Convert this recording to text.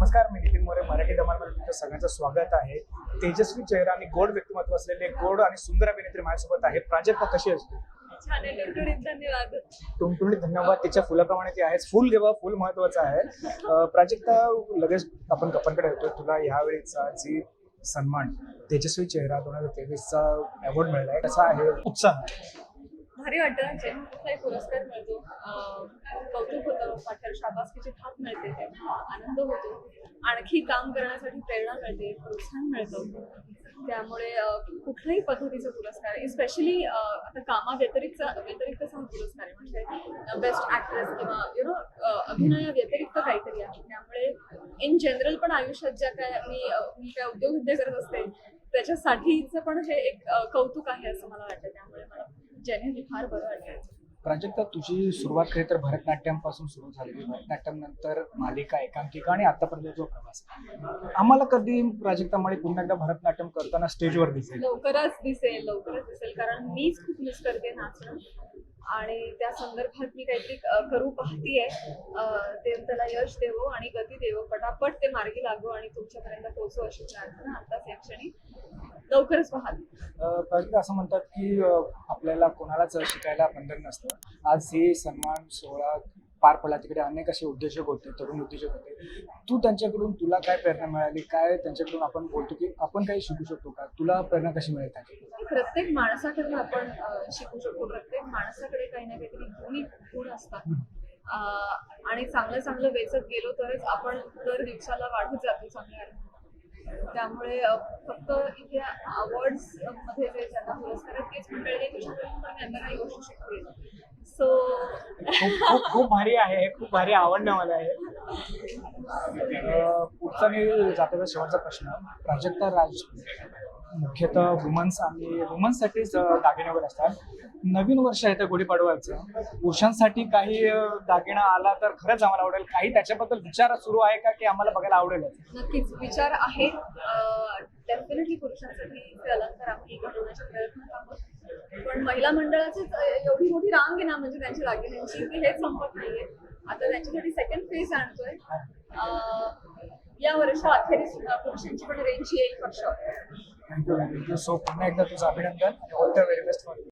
नमस्कार मी नितीन मोरे मराठी धमालमध्ये तुमचं सगळ्यांचं स्वागत आहे. तेजस्वी चेहरा आणि गोड व्यक्तिमत्व असलेले गोड आणि सुंदर अभिनेत्री माझ्यासोबत आहे प्राजक्ता कशी असते आहे धन्यवाद. धन्यवाद. तिच्या फुलाप्रमाणे ती आहेच फुल जेव्हा फुल महत्वाचं आहे. प्राजक्ता लगेच आपण कपनकडे येतो तुला ह्यावेळीचा जी सन्मान तेजस्वी चेहरा दोन हजार तेवीसचा अवॉर्ड मिळाला आहे. कसा आहे? उत्साह. भारी वाटतं. जेव्हा पुरस्कार मिळतो कौतुक होतं पाठ्यावर शाबासकीची थाप मिळते तेव्हा आनंद होतो. आणखी काम करण्यासाठी प्रेरणा मिळते प्रोत्साहन मिळतं. त्यामुळे कुठल्याही पद्धतीचा पुरस्कार स्पेशली आता कामा व्यतिरिक्त व्यतिरिक्तचा हा पुरस्कार आहे. म्हणजे बेस्ट ऍक्ट्रेस किंवा यु नो अभिनया व्यतिरिक्त काहीतरी आहे. त्यामुळे इन जनरल पण आयुष्यात ज्या काय मी मी काय उद्योगधंदे करत असते त्याच्यासाठीचं पण हे एक कौतुक आहे असं मला वाटतं. त्यामुळे मला जेन्युअनली फार बरं वाटतं. प्राजक्ता तुझी सुरुवात खरी तर भरतनाट्यमपासून सुरू झालेली भरतनाट्यम नंतर मालिका एकांकिका आणि आतापर्यंत जो प्रवास आम्हाला कधी प्राजक्तामुळे पुन्हा एकदा भरतनाट्यम करताना स्टेजवर दिसेल? लवकरच दिसेल लवकरच दिसेल. कारण मीच खूप मिस करते नाचणं. आणि त्या संदर्भात मी काहीतरी करू पाहतीये. ते त्याला यश देवो आणि गती देवो. पटापट ते मार्गी लागो आणि तुमच्यापर्यंत पोहोचो अशी प्रार्थना आताच या क्षणी. लवकरच प्राजक्ता असं म्हणतात की आपल्याला कोणालाच शिकायला बंधन नसतं. आज हे सन्मान सोहळा पार पडला. तिकडे अनेक असे उद्योजक होते तरुण उद्योजक होते. तू त्यांच्याकडून तुला काय प्रेरणा मिळाली? काय त्यांच्याकडून आपण बोलतो की आपण काही शिकू शकतो का? तुला प्रेरणा कशी मिळेल त्यांच्याकडून? प्रत्येक माणसाकडून आपण शिकू शकतो. प्रत्येक माणसाकडे काही ना काहीतरी गुणी गुण असतात. आणि चांगलं चांगलं वेचत गेलो तरच आपण दर दिवसाला वाढत जातो चांगल्या. त्यामुळे फक्त इथे अवॉर्ड्समध्ये जे ज्यांना पुरस्कार आहेत तेच मंडळी पण त्यांना काही गोष्टी शिकतील सो खूप भारी आहे. खूप भारी आवडणं मला आहे पुढचा मी जाताचा शेवटचा प्रश्न. प्राजक्ता राज मुख्यतः वुमन्स आणि वुमन्ससाठीच दागिने वगैरे असतात. नवीन वर्ष आहे त्या गुढीपाडवायचं. पुरुषांसाठी काही दागिना आला तर खरंच आम्हाला आवडेल. काही त्याच्याबद्दल विचार सुरू आहे का की आम्हाला बघायला आवडेल नक्कीच विचार आहे. डेफिनेटली पुरुषांसाठी अलंकार आम्ही घडवण्याचा प्रयत्न पण महिला मंडळाचीच एवढी मोठी रांग आहे ना म्हणजे त्यांच्या दागिन्यांची की हेच संपत नाहीये. आता त्यांच्यासाठी सेकंड फेज आणतोय. या वर्षा अखेरीस पुरुषांची पण रेंज येईल फक्त थँक्यू थँक्यू सो पुन्हा एकदा तुझं अभिनंदन all the very best for